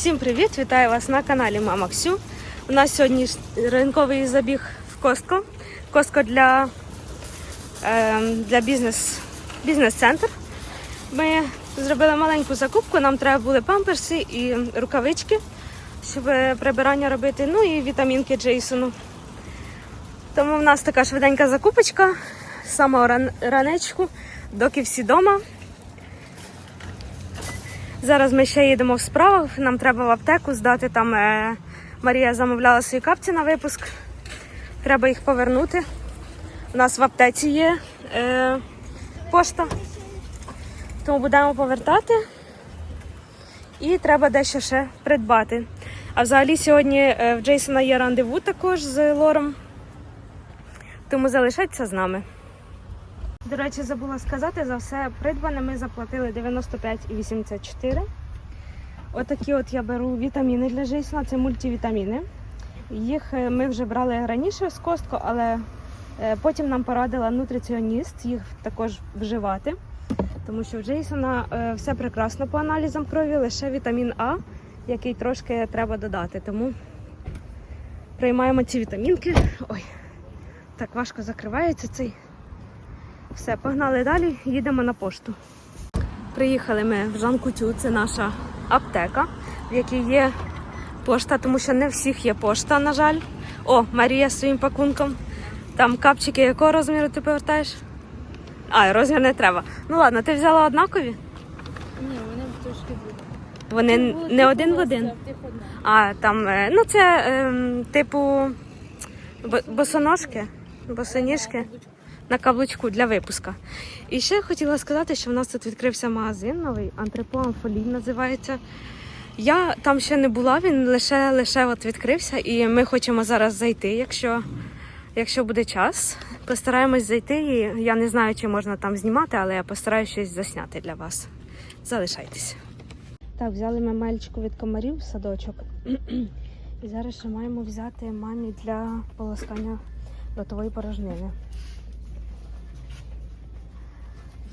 Всім привіт! Вітаю вас на каналі Мама Ксю. У нас сьогодні ринковий забіг в Костко. Костко для, е, для бізнес, бізнес-центр. Ми зробили маленьку закупку, нам треба були памперси і рукавички, щоб прибирання робити, ну і вітамінки Джейсону. Тому в нас така швиденька закупочка з самого ранечку, доки всі вдома. Зараз ми ще їдемо в справах. Нам треба в аптеку здати. Там е, Марія замовляла свої капці на випуск. Треба їх повернути. У нас в аптеці є е, пошта. Тому будемо повертати. І треба дещо ще придбати. А взагалі сьогодні е, в Джейсона є рандеву також з Лором. Тому залишайтеся з нами. До речі, забула сказати, за все придбане ми заплатили 95,84. Отакі от я беру вітаміни для Джейсона, це мультивітаміни. Їх е, ми вже брали раніше з Костко, але е, потім нам порадила нутриціоніст їх також вживати. Тому що в Джейсона е, все прекрасно по аналізам крові, лише вітамін А, який трошки треба додати. Тому приймаємо ці вітамінки. Ой, так важко закривається цей. Все, погнали далі, їдемо на пошту. Приїхали ми в Жан-Кутю, це наша аптека, в якій є пошта, тому що не всіх є пошта, на жаль. О, Марія з своїм пакунком. Там капчики якого розміру ти повертаєш? А, розмір не треба. Ну ладно, ти взяла однакові? Ні, вони трошки будуть. Вони не один в один. А там, е, ну це ем, типу босоножки, босоніжки на каблучку для випуска. І ще хотіла сказати, що в нас тут відкрився магазин новий, Антрепо Амфолій називається. Я там ще не була, він лише лише от відкрився, і ми хочемо зараз зайти, якщо, якщо буде час. Постараємось зайти. І я не знаю, чи можна там знімати, але я постараюся щось засняти для вас. Залишайтеся. Так, взяли ми мальчику від комарів в садочок. І зараз ще маємо взяти мамі для полоскання ротової порожнини.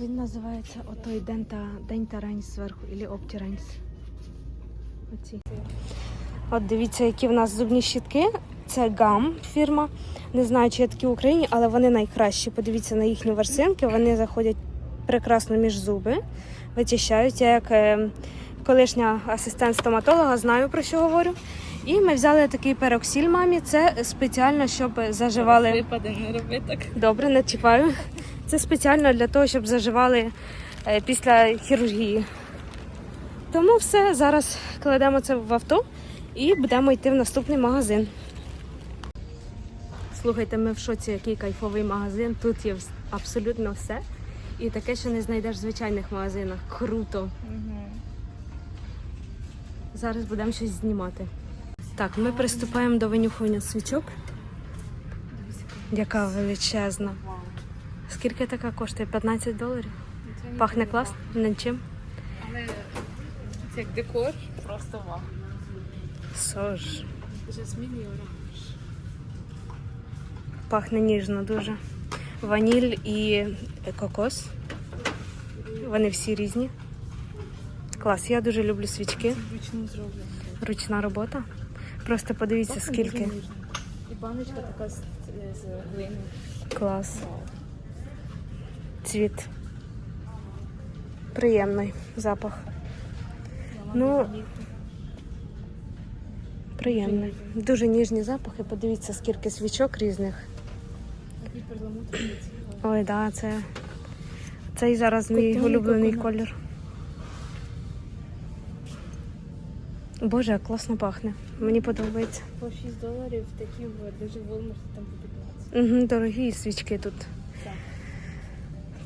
Він називається отой Дента, Дента Рейнс зверху, або Опті Оці. От дивіться, які в нас зубні щітки. Це гам фірма. Не знаю, чи є такі в Україні, але вони найкращі. Подивіться на їхні ворсинки. Вони заходять прекрасно між зуби, вичищають. Я як е, колишня асистент стоматолога знаю про що говорю. І ми взяли такий пероксиль мамі. Це спеціально, щоб заживали. Випади не роби так. Добре, не чіпаю. Це спеціально для того, щоб заживали е, після хірургії. Тому все, зараз кладемо це в авто і будемо йти в наступний магазин. Слухайте, ми в шоці, який кайфовий магазин. Тут є абсолютно все. І таке, що не знайдеш в звичайних магазинах. Круто. Зараз будемо щось знімати. Так, ми приступаємо до винюхування свічок. Яка величезна. Скільки така коштує? 15 доларів? Пахне класно? Нічим. Але це як декор, просто вау. Сож. Жасмін і оранж. Пахне ніжно дуже. Ваніль і кокос. Вони всі різні. Клас, я дуже люблю свічки. Зроблено. Ручна робота. Просто подивіться, Пахне скільки. дуже ніжно. І баночка така з, з глини. Клас. Вау. Цвіт. Приємний запах. Ну, приємний. Дуже ніжні запахи. Подивіться, скільки свічок різних. Ой, да, це. Цей зараз мій улюблений колір. Боже, як класно пахне. Мені подобається. По 6 доларів такі в даже в Walmart там по 15. Угу, дорогі свічки тут.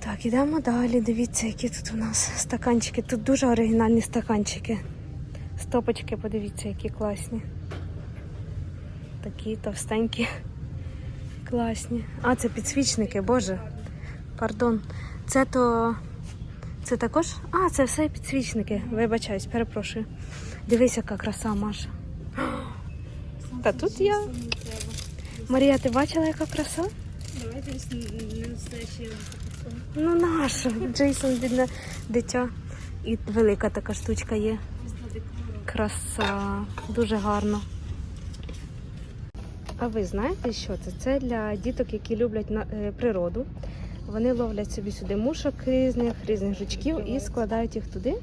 Так. Ідемо далі. Дивіться, які тут у нас стаканчики. Тут дуже оригінальні стаканчики. Стопочки, подивіться, які класні. Такі товстенькі. Класні. А, це підсвічники, боже. Пардон. Це то. Це також? А, це все підсвічники. Вибачаюсь, перепрошую. Дивись, яка краса, Маша. Та тут я. Марія, ти бачила, яка краса? Давайте не настоящий Ну наша, Джейсон бідне дитя. І велика така штучка є. Краса, дуже гарно. А ви знаєте, що це? Це для діток, які люблять е, природу. Вони ловлять собі сюди мушок різних, різних жучків і складають їх туди.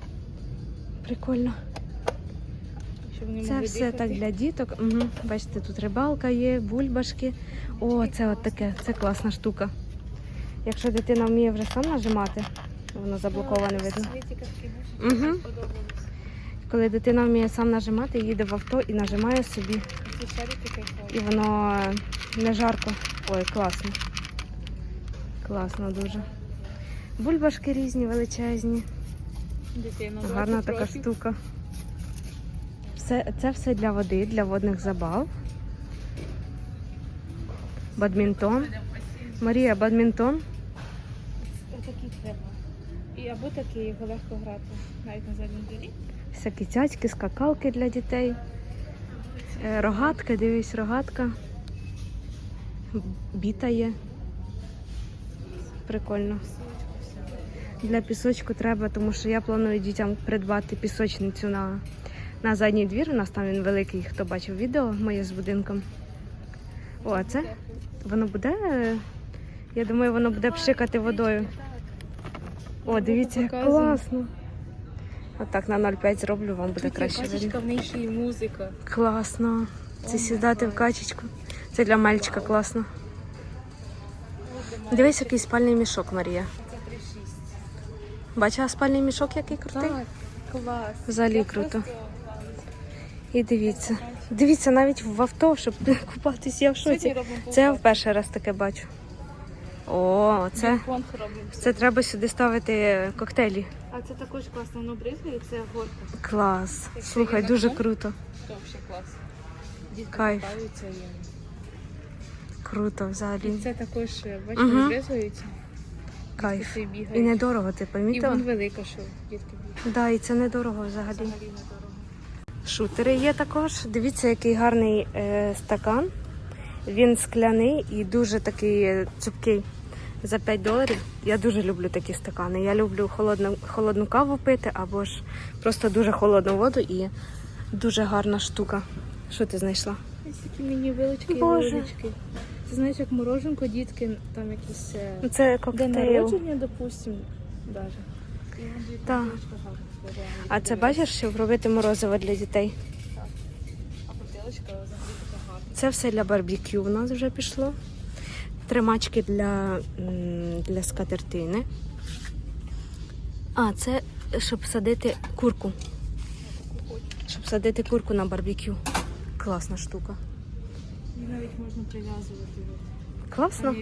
Прикольно. Це все так для діток. Угу. Бачите, тут рибалка є, бульбашки. О, це от таке, це класна штука. Якщо дитина вміє вже сам нажимати, воно заблоковане видно. Мгм. дуже сподобалось. Коли дитина вміє сам нажимати, їде в авто і нажимає собі, і воно е, не жарко. Ой, класно. Класно дуже. Бульбашки різні, величезні. Дитина Гарна така штука. Все, це все для води, для водних забав. Бадмінтон. Марія, бадмінтон. Отакий треба. І або такий, його легко грати, навіть на задній дворі. Всякі цяцьки, скакалки для дітей. Е, Рогатка, дивись, рогатка. Біта є. Прикольно. Для пісочку треба, тому що я планую дітям придбати пісочницю на, на задній двір. У нас там він великий, хто бачив відео моє з будинком. О, а це воно буде. е, Я думаю, воно буде пшикати водою. О, дивіться, як класно. Отак на 0,5 зроблю, вам буде Тут є краще качечка, в неї ще й музика. Класно. Це О, сідати в качечку. Це для мальчика класно. Дивись, який спальний мішок, Марія. Це 3,6. Бачила спальний мішок, який крутий? Так, клас. Взагалі круто. І дивіться. Дивіться навіть в авто, щоб купатись, я в шоці. Це я вперше раз таке бачу. О, це, це треба сюди ставити коктейлі. А це також класно, воно бризгає, це горка. Клас. Якщо Слухай, є дуже на круто. Це взагалі клас. Дітки Кайф. купаються і... Круто взагалі. І це також, бачите, Мгм. бризгаються. Кайф. І недорого, ти І помітила? вон велика, що дітки бігають. Да, і це недорого взагалі. Взагалі недорого. Шутери є також. Дивіться, який гарний е, стакан. Він скляний і дуже такий е, цупкий. За 5 доларів. Я дуже люблю такі стакани. Я люблю холодну, холодну каву пити або ж просто дуже холодну воду і дуже гарна штука. Що ти знайшла? Ось такі міні вилочки і Боже. вилочки. Це знаєш, як мороженко, дітки, там якісь е, Це день народження, допустим, даже. І вон дві Так. А це бачиш, щоб робити морозиво для дітей. А бутилочка взагалі така гарна. Це все для барбекю у нас вже пішло. Тримачки для, для скатертини. А, це щоб садити курку. Щоб садити курку на барбекю. Класна штука. І навіть можна прив'язувати. Класно?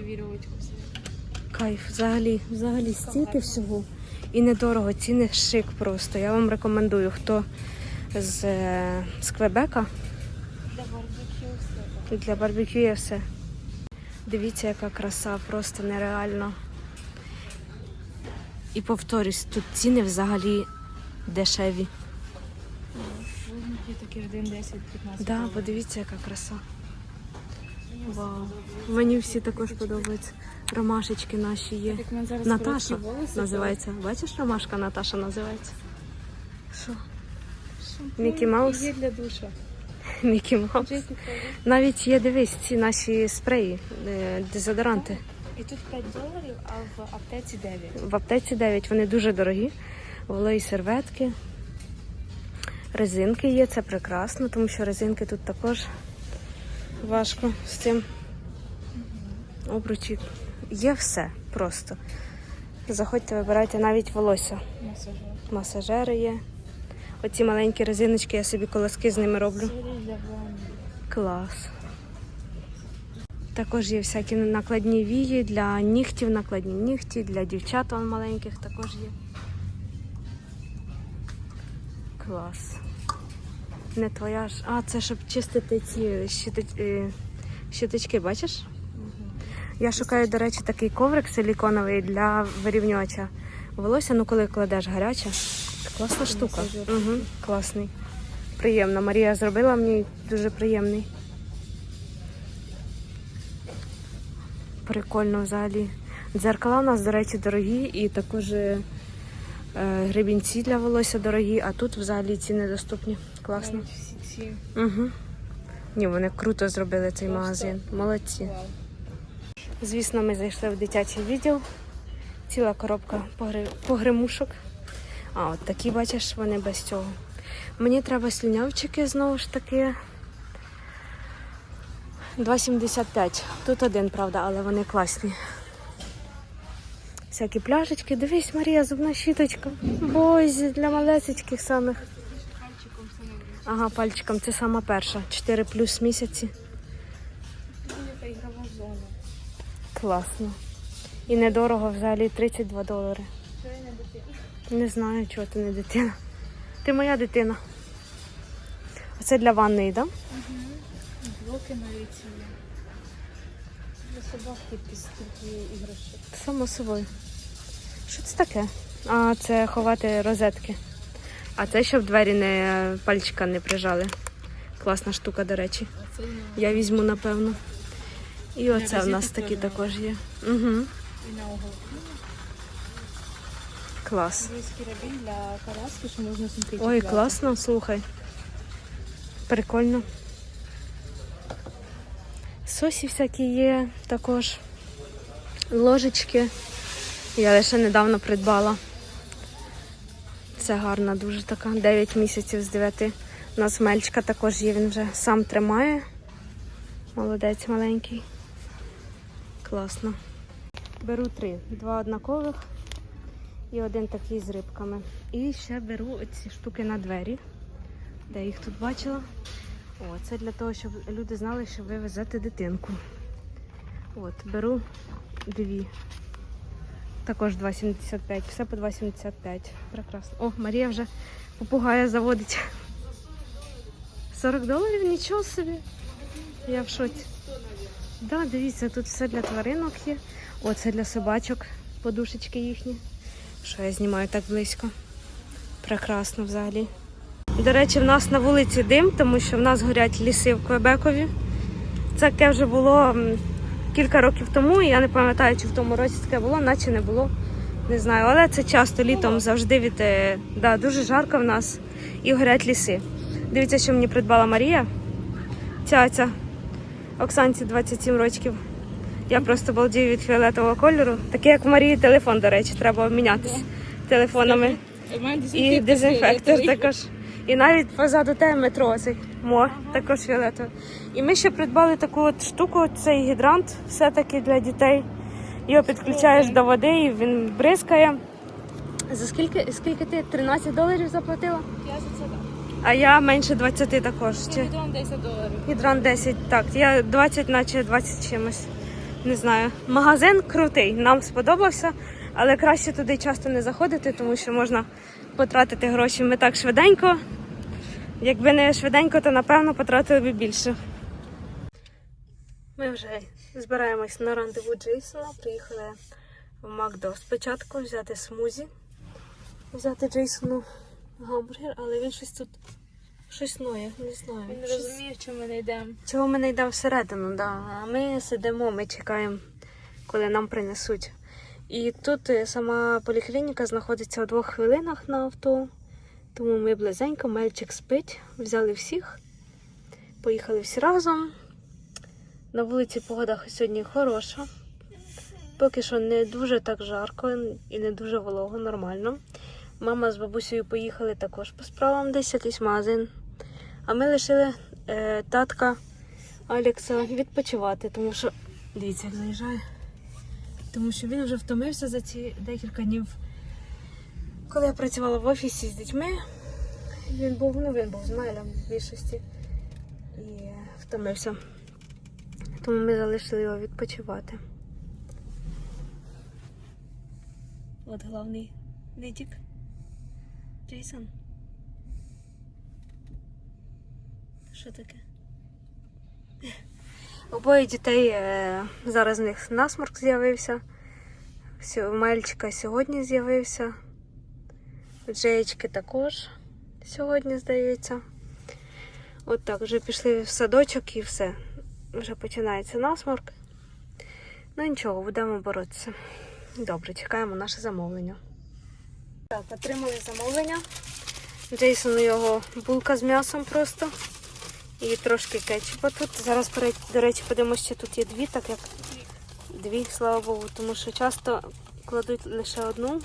Кайф, взагалі, взагалі стільки всього. І недорого, ціни шик просто. Я вам рекомендую, хто з, е, з Квебека Для барбекю все. для барбекю є все. Дивіться, яка краса, просто нереально. І повторюсь, тут ціни взагалі дешеві. Такі ж 10, 15. Да, подивіться, яка краса. Вау. Мені всі також подобаються. Ромашечки наші є. Так Наташа називається. Бачиш, ромашка Наташа називається. Що? Мікі Маус? Є для душа. Мікі Маус. Навіть є, дивись, ці наші спреї, е, дезодоранти. І тут 5 доларів, а в аптеці 9. В аптеці 9, вони дуже дорогі. Вологі серветки. Резинки є, це прекрасно, тому що резинки тут також важко з цим. Обручі. Є все просто. Заходьте, вибирайте навіть волосся. Масажери є. Оці маленькі резиночки, я собі колоски з ними роблю. Клас. Також є всякі накладні вії для нігтів, накладні нігті, для дівчат он маленьких також є. Клас. Не твоя ж. А, це щоб чистити ці щиточ- е, щиточки, бачиш? Я шукаю, до речі, такий коврик силіконовий для вирівнювача волосся, ну коли кладеш гаряче. Класна штука. Угу, класний. Приємно. Марія зробила мені дуже приємний. Прикольно взагалі. Дзеркала у нас, до речі, дорогі і також е, Гребінці для волосся дорогі, а тут взагалі ціни доступні. Класно. Ці. Угу. Ні, вони круто зробили цей Просто магазин. Молодці. Вау. Звісно, ми зайшли в дитячий відділ. Ціла коробка погри- погремушок. А, от такі, бачиш, вони без цього. Мені треба слюнявчики знову ж таки. 2,75. Тут один, правда, але вони класні. Всякі пляшечки. Дивись, Марія, зубна щіточка. Бозі для малесечких самих. Ага, пальчиком. Це сама перша. 4 плюс місяці. Класно. І недорого взагалі 32 долари. Не знаю, чого ти не дитина. Ти моя дитина. Оце для ванної, так? Да? Блоки навіть є. Для собак такі стільки іграшок. Само собою. Що це таке? А, це ховати розетки. А це щоб двері не пальчика не прижали. Класна штука, до речі. Я візьму, напевно. І оце в нас такі також є. Угу. і на угол. Клас. Є карабін для коляски, що можна сумки Ой, класно, слухай. Прикольно. Сосі всякі є також. Ложечки. Я лише недавно придбала. Це гарна, дуже така. 9 місяців з 9. У нас мельчика також є, він вже сам тримає. Молодець маленький. Класно. Беру три. Два однакових і один такий з рибками. І ще беру ці штуки на двері, де їх тут бачила. О, це для того, щоб люди знали, що ви везете дитинку. От, беру дві. Також 2,75. Все по 2,75. Прекрасно. О, Марія вже попугая заводить. 40 доларів? Нічого собі. Я в шоці. Да, дивіться, тут все для тваринок є. О, це для собачок, подушечки їхні. Що я знімаю так близько? Прекрасно взагалі. До речі, в нас на вулиці дим, тому що в нас горять ліси в Квебекові. Це таке вже було кілька років тому, і я не пам'ятаю, чи в тому році таке було, наче не було. Не знаю, але це часто літом завжди від е, да, дуже жарко в нас і горять ліси. Дивіться, що мені придбала Марія. Цяця. Оксанці 27 років. Я просто балдію від фіолетового кольору. Такий, як в Марії телефон, до речі, треба обмінятися телефонами. І дезінфектор також. І навіть позаду тебе метро цей мо, також фіолетовий. І ми ще придбали таку от штуку, цей гідрант, все-таки для дітей. Його підключаєш до води і він бризкає. За скільки, скільки ти? 13 доларів заплатила? Я за це дам. А я менше 20 також. Відомо 10 доларів. Гідрант 10, так. Я 20, наче 20 чимось. Не знаю. Магазин крутий, нам сподобався, але краще туди часто не заходити, тому що можна потратити гроші. Ми так швиденько. Якби не швиденько, то напевно потратили б більше. Ми вже збираємось на рандеву Джейсона. Приїхали в Макдо спочатку взяти смузі, взяти Джейсону гамбургер, але він щось тут щось ноє, не знаю. Він щось- розуміє, що ми не йдемо. Чого ми не йдемо всередину, да. а ми сидимо, ми чекаємо, коли нам принесуть. І тут е, сама поліклініка знаходиться у двох хвилинах на авто. Тому ми близенько, мельчик спить, взяли всіх, поїхали всі разом. На вулиці погода сьогодні хороша. Поки що не дуже так жарко і не дуже волого, нормально. Мама з бабусею поїхали також по справам, десь якийсь магазин. А ми лишили е, татка Алекса відпочивати, тому що дивіться, як заїжджає. Тому що він вже втомився за ці декілька днів. Коли я працювала в офісі з дітьми, він був, ну він був з Майлем в більшості і втомився. Тому ми залишили його відпочивати. От головний дитик. Джейсон. Що таке? Обоє дітей е, зараз в них насморк з'явився. У Мальчика сьогодні з'явився. У Джеєчки також сьогодні, здається. От так, вже пішли в садочок і все. Вже починається насморк. Ну, Ну нічого, будемо боротися. Добре, чекаємо наше замовлення. Так, отримали замовлення. Джейсону його булка з м'ясом просто. І трошки кетчупа тут. Зараз, до речі, подивимося, що тут є дві, так як дві, слава Богу, тому що часто кладуть лише одну.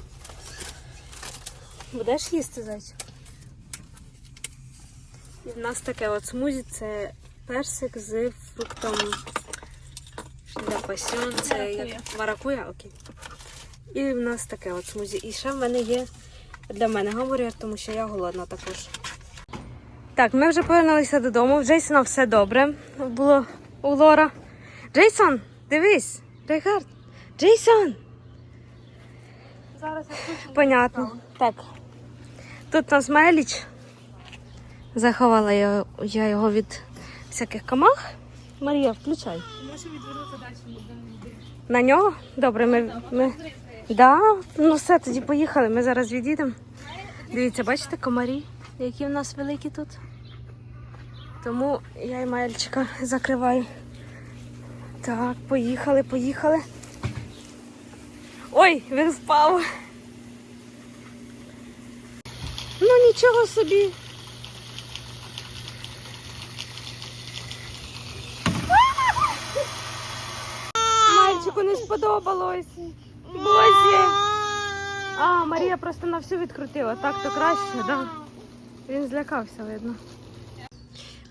Будеш їсти зайчик? І в нас таке от смузі це персик з фруктом для пасьон. Це як маракуя, окей. І в нас таке от смузі. І ще в мене є для мене гамбургер, тому що я голодна також. Так, ми вже повернулися додому. В Джейсона все добре було у Лора. Джейсон, дивись, Рейгард. Джейсон! Зараз я. Понятно. Так. Тут у нас Меліч. Заховала я, я його від всяких комах. Марія, включай. Може відвернути далі. На нього? Добре, ми. ми... Да? Ну все, тоді поїхали. Ми зараз відійдемо. Дивіться, бачите комарі, які в нас великі тут. Тому я і мальчика закриваю. Так, поїхали, поїхали. Ой, він впав. Ну нічого собі. Мальчику не сподобалось. Бозі. А, Марія просто на всю відкрутила. Так то краще, да? Він злякався, видно.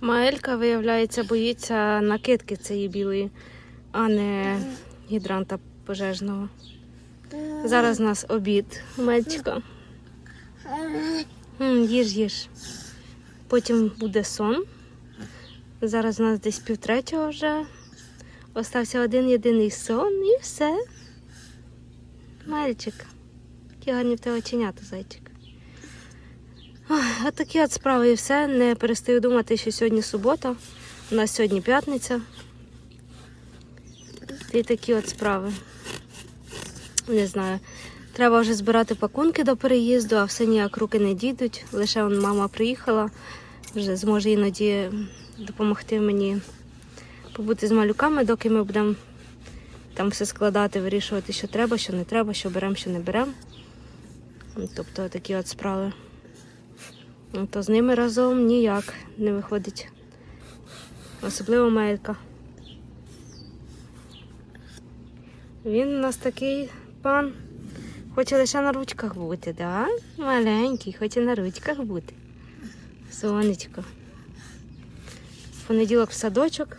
Маелька, виявляється, боїться накидки цієї білої, а не гідранта пожежного. Зараз у нас обід, Мельчика. Їж, їж. Потім буде сон. Зараз у нас десь півтретього вже. Остався один єдиний сон і все. Мальчик. Які гарні в тебе оченята, зайчик. Ой, такі от справи і все. Не перестаю думати, що сьогодні субота. У нас сьогодні п'ятниця. І такі от справи. Не знаю. Треба вже збирати пакунки до переїзду, а все ніяк руки не дійдуть. Лише он мама приїхала, вже зможе іноді допомогти мені побути з малюками, доки ми будемо там все складати, вирішувати, що треба, що не треба, що беремо, що не беремо. Тобто такі от справи. Ну, То з ними разом ніяк не виходить. Особливо Мелька. Він у нас такий пан. Хоче лише на ручках бути, да? Маленький, хоче на ручках бути. Сонечко. В понеділок в садочок.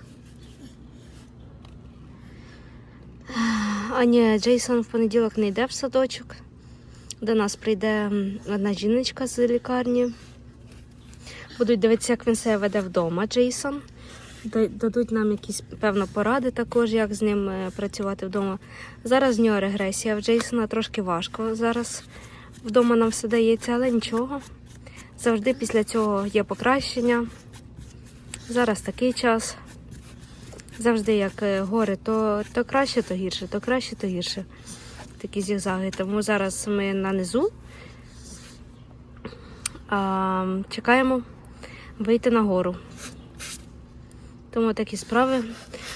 А ні, Джейсон в понеділок не йде в садочок. До нас прийде одна жіночка з лікарні. Будуть дивитися, як він себе веде вдома, Джейсон. Дадуть нам якісь, певно, поради також, як з ним е, працювати вдома. Зараз в нього регресія, в Джейсона трошки важко. Зараз вдома нам все дається, але нічого. Завжди після цього є покращення. Зараз такий час. Завжди як е, гори, то, то краще, то гірше, то краще, то гірше. Такі зігзаги. Тому зараз ми на низу. А, чекаємо вийти на гору. Тому такі справи.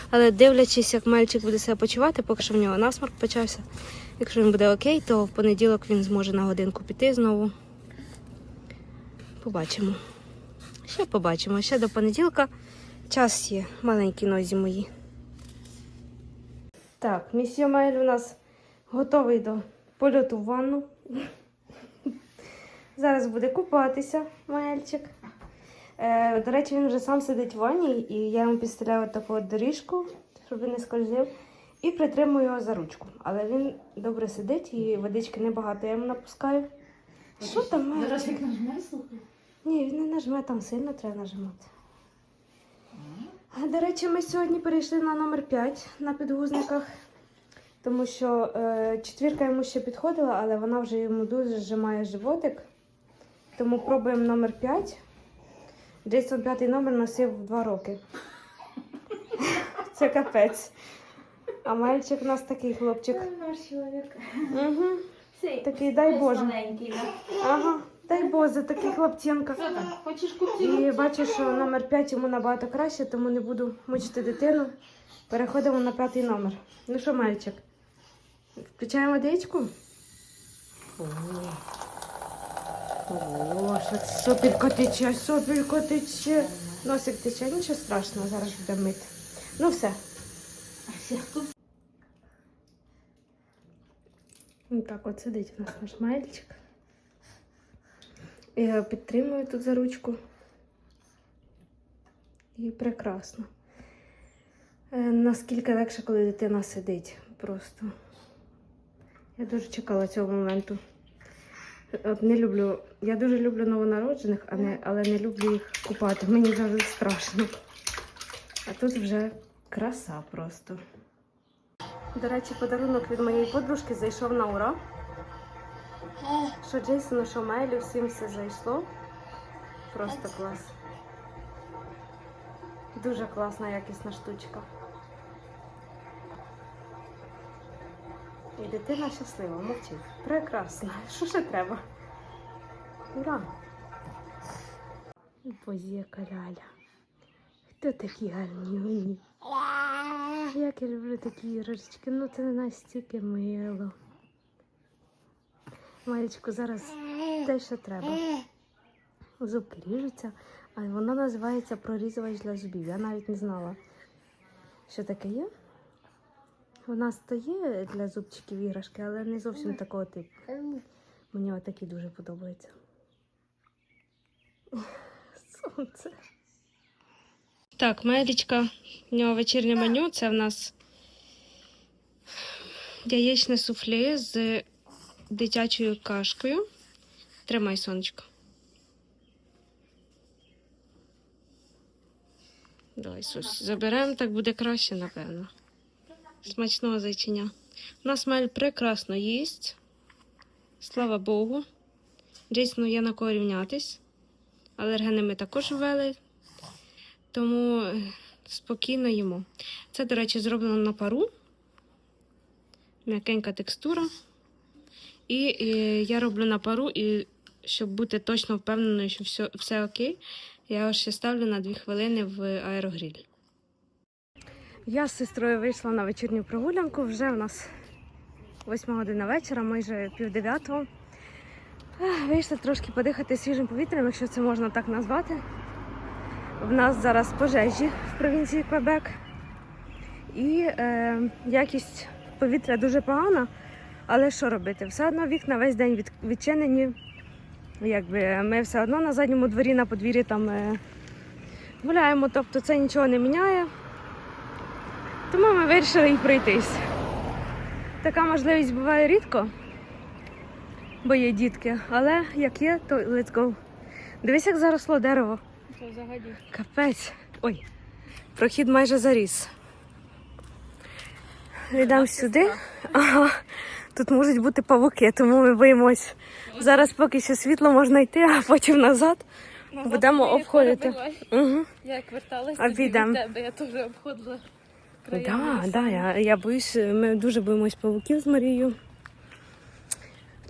Але дивлячись, як мальчик буде себе почувати, поки що в нього насморк почався. Якщо він буде окей, то в понеділок він зможе на годинку піти знову. Побачимо. Ще побачимо. Ще до понеділка час є, маленькі нозі мої. Так, місьє Майль у нас готовий до польоту в ванну. Зараз буде купатися мальчик. Е, до речі, він вже сам сидить в ванні, і я йому підставляю таку доріжку, щоб він не скользив, і притримую його за ручку. Але він добре сидить і водички небагато я йому напускаю. Що там? Зараз як нажме, слухай. Ні, він не нажме, там сильно треба нажимати. До речі, ми сьогодні перейшли на номер 5 на підгузниках, тому що е, четвірка йому ще підходила, але вона вже йому дуже зжимає животик. Тому пробуємо номер 5. Джейсон п'ятий номер носив 2 роки. Це капець. А мальчик у нас такий хлопчик. Наш чоловік. Угу. Такий, дай Боже. Ага, дай Боже, такий хлопчинка. Хочеш купити? І бачу, що номер 5 йому набагато краще, тому не буду мучити дитину. Переходимо на п'ятий номер. Ну що, мальчик? Включаємо водичку? О, Боже, сопілько тече, сопілько тече. Носик тече, нічого страшного, зараз буде мити. Ну все. Так, от сидить у нас наш мальчик. Я його підтримую тут за ручку. І прекрасно. Е, Наскільки легше, коли дитина сидить просто. Я дуже чекала цього моменту. От не люблю. Я дуже люблю новонароджених, а не, але не люблю їх купати. Мені завжди страшно. А тут вже краса просто. До речі, подарунок від моєї подружки зайшов на ура. Що Джейсону, що Майлі, всім все зайшло. Просто клас. Дуже класна, якісна штучка. І дитина щаслива, мовчить. Прекрасно. Що ще треба? Ура! Позіка ляля. Хто такі гарні? Як я люблю такі іграшечки. Ну це настільки мило. Малечку, зараз те, що треба. Зубки ріжуться, а вона називається прорізувач для зубів. Я навіть не знала, що таке є. У нас то для зубчиків іграшки, але не зовсім такого типу. Мені отакі дуже подобаються. Сонце. Так, Мелічка, у нього вечірнє меню. Це в нас яєчне суфле з дитячою кашкою. Тримай сонечко. Давай, Сус, заберемо, так буде краще, напевно. Смачного зайчиня. У нас Мель прекрасно їсть. Слава Богу. Дійсно, є на кого рівнятись. Алергени ми також ввели, тому е, спокійно їмо. Це, до речі, зроблено на пару. М'якенька текстура. І, е, я роблю на пару, і щоб бути точно впевненою, що все, все окей, я ще ставлю на 2 хвилини в аерогріль. Я з сестрою вийшла на вечірню прогулянку. Вже в нас 8 година вечора, майже пів дев'ятого. Ех, Вийшла трошки подихати свіжим повітрям, якщо це можна так назвати. В нас зараз пожежі в провінції Квебек. І е, якість повітря дуже погана. Але що робити? Все одно вікна весь день від, відчинені. Якби ми все одно на задньому дворі на подвір'ї там е, гуляємо, тобто це нічого не міняє. Тому ми вирішили і пройтись. Така можливість буває рідко, бо є дітки, але як є, то let's go. Дивись, як заросло дерево. Це взагалі. Капець. Ой, прохід майже заріс. Йдемо сюди. Ага. Тут можуть бути павуки, тому ми боїмось. Зараз поки що світло можна йти, а потім назад. Будемо обходити. Угу. Я як верталася тоді тебе, я теж обходила Да, краями. да, я, я боюсь, ми дуже боїмось павуків з Марією.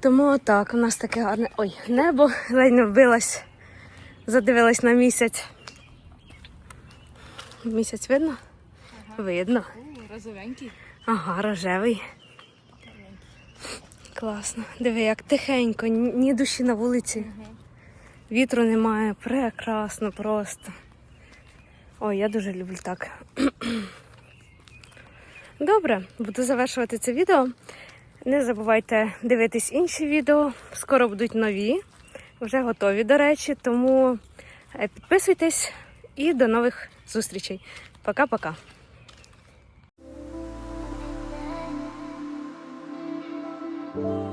Тому так, у нас таке гарне. Ой, небо ледь не вбилась. Задивилась на місяць. Місяць видно? Видно. О, розовенький. Ага, рожевий. Класно. Диви, як тихенько, ні душі на вулиці. Вітру немає. Прекрасно просто. Ой, я дуже люблю так. Добре, буду завершувати це відео. Не забувайте дивитись інші відео. Скоро будуть нові, вже готові, до речі. Тому е, підписуйтесь і до нових зустрічей. Пока-пока. Thank